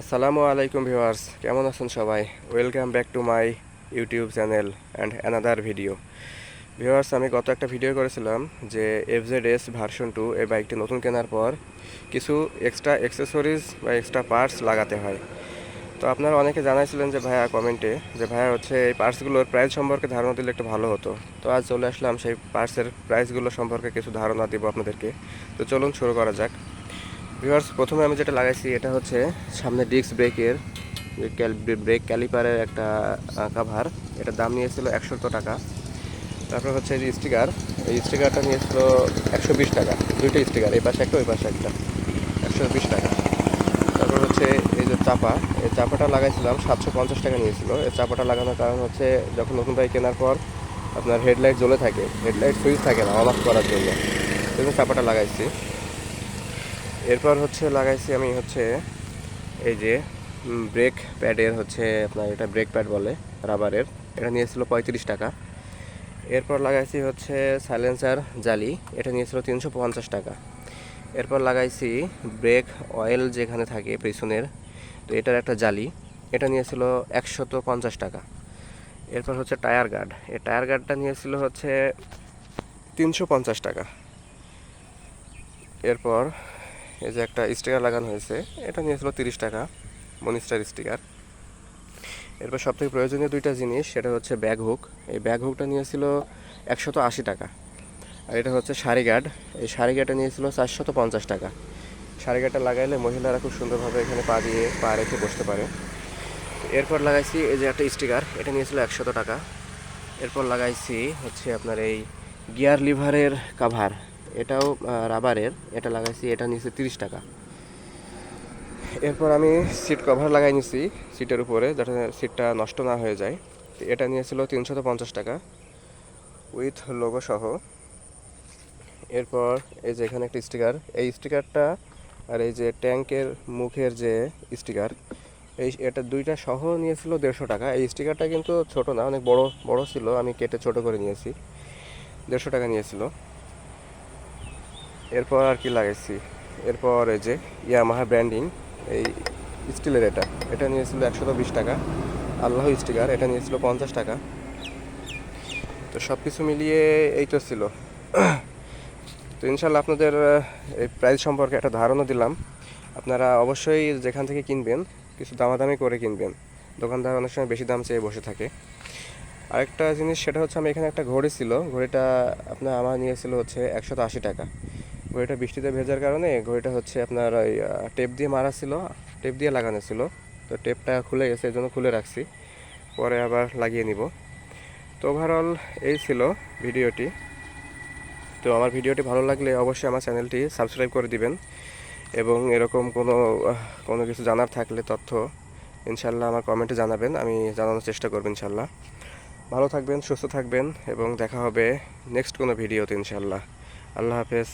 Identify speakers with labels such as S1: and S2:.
S1: আসসালামু আলাইকুম ভিউয়ার্স, কেমন আছেন সবাই? Welcome back to my YouTube channel and another video viewers, আমি গত একটা ভিডিও করেছিলাম যে F Z S version two এই বাইকটি নতুন কেনার পর কিছু এক্সট্রা অ্যাক্সেসরিজ বা এক্সট্রা পার্টস লাগাতে হয়। তো আপনারা অনেকে জানাইছিলেন যে ভাইয়া কমেন্টে যে ভাইয়া হচ্ছে এই পার্টসগুলোর প্রাইস সম্পর্কে ধারণা দিলে একটু ভালো হতো। তো আজ চলে আসলাম সেই পার্টসের প্রাইসগুলো সম্পর্কে কিছু ধারণা দিব আপনাদেরকে। তো চলুন শুরু করা যাক। ভিউয়ার্স, প্রথমে আমি যেটা লাগাইছি, এটা হচ্ছে সামনে ডিস্ক ব্রেকের যে ব্রেক ক্যালিপারের একটা কাভার এটার দাম নিয়েছিল একশো টাকা। তারপর হচ্ছে এই যে স্টিকার এই স্টিকারটা নিয়েছিল একশো বিশ টাকা। দুইটা স্টিকার এই পাশে একটা, ওই পাশে একটা। একশো বিশ টাকা। তারপর হচ্ছে এই যে চাপা, এই চাপাটা লাগাইছিলাম, সাতশো পঞ্চাশ টাকা নিয়েছিল। এই চাপাটা লাগানোর কারণ হচ্ছে যখন নতুন বাইক কেনার পর আপনার হেডলাইট জ্বলে থাকে হেডলাইট সুইচ থাকে না অফ করার জন্য। এই জন্য চাপাটা লাগাইছি। এরপর হচ্ছে লাগাইছি আমি হচ্ছে এই যে ব্রেক প্যাডের হচ্ছে আপনার এটা ব্রেক প্যাড বলে রাবারের এটা নিয়েছিল পঁয়ত্রিশ টাকা। এরপর লাগাইছি হচ্ছে সাইলেন্সার জালি, এটা নিয়েছিল তিনশো পঞ্চাশ টাকা। এরপর লাগাইছি ব্রেক অয়েল যেখানে থাকে পেছনের, তো এটার একটা জালি, এটা নিয়েছিল একশত পঞ্চাশ টাকা। এরপর হচ্ছে টায়ার গার্ড এই টায়ার গার্ডটা নিয়েছিল হচ্ছে তিনশো পঞ্চাশ টাকা। এরপর এই যে একটা স্টিকার লাগানো হয়েছে, এটা নিয়েছিল তিরিশ টাকা, মনিস্টার স্টিকার। এরপর সবথেকে প্রয়োজনীয় দুইটা জিনিস, সেটা হচ্ছে ব্যাগ হুক। এই ব্যাগ হুকটা নিয়েছিল একশত আশি টাকা। আর এটা হচ্ছে শাড়ি গার্ড। এই শাড়ি গার্ডটা নিয়েছিল চারশত পঞ্চাশ টাকা। শাড়ি গার্ডটা লাগাইলে মহিলারা খুব সুন্দরভাবে এখানে পা দিয়ে পা রেখে বসতে পারে। এরপর লাগাইছি এই যে একটা স্টিকার, এটা নিয়েছিল একশত টাকা। এরপর লাগাইছি হচ্ছে আপনার এই গিয়ার লিভারের কাভার এটাও রাবারের, এটা লাগাইছি, এটা নিয়েছে তিরিশ টাকা। এরপর আমি সিট কভার লাগাই নিছি সিটের উপরে, যাতে সিটটা নষ্ট না হয়ে যায়। এটা নিয়েছিল তিনশত পঞ্চাশ টাকা, উইথ লোগো সহ। এরপর এই যে এখানে একটা স্টিকার, এই স্টিকারটা আর এই যে ট্যাঙ্কের মুখের যে স্টিকার, এই এটা দুইটা সহ নিয়েছিল দেড়শো টাকা। এই স্টিকারটা কিন্তু ছোট না, অনেক বড় বড় ছিল, আমি কেটে ছোট করে নিয়েছি। দেড়শো টাকা নিয়েছিল। এরপর আর কি লাগাইছি। এরপর এই যে ইয়ামাহা ব্র্যান্ডিং এই স্টিলের এটা। এটা নিয়েছিল একশত বিশ টাকা। আল্লাহ স্টিকার, এটা নিয়েছিল পঞ্চাশ টাকা। তো সব কিছু মিলিয়ে এই তো ছিল। তো ইনশাল্লাহ আপনাদের, এই প্রাইস সম্পর্কে একটা ধারণা দিলাম। আপনারা অবশ্যই যেখান থেকে কিনবেন, কিছু দামাদামি করে কিনবেন। দোকানদার অনেক সময় বেশি দাম চেয়ে বসে থাকে। আরেকটা জিনিস, সেটা হচ্ছে আমি এখানে একটা ঘড়ি ছিল। ঘড়িটা আপনার আমার নিয়েছিল হচ্ছে একশত আশি টাকা। ঘড়িটা বৃষ্টিতে ভেজার কারণে ঘড়িটা হচ্ছে আপনার ওই টেপ দিয়ে মারা ছিল টেপ দিয়ে লাগানো ছিল। তো টেপটা খুলে গেছে, এই জন্য খুলে রাখছি। পরে আবার লাগিয়ে নিব। তো ওভারঅল এই ছিল ভিডিওটি। তো আমার ভিডিওটি ভালো লাগলে অবশ্যই আমার চ্যানেলটি সাবস্ক্রাইব করে দিবেন। এবং এরকম কোনো কোনো কিছু জানার থাকলে তথ্য ইনশাল্লাহ আমার কমেন্টে জানাবেন। আমি জানানোর চেষ্টা করব ইনশাল্লাহ ভালো থাকবেন, সুস্থ থাকবেন, এবং দেখা হবে নেক্সট কোনো ভিডিওতে ইনশাল্লাহ আল্লাহ হাফেজ।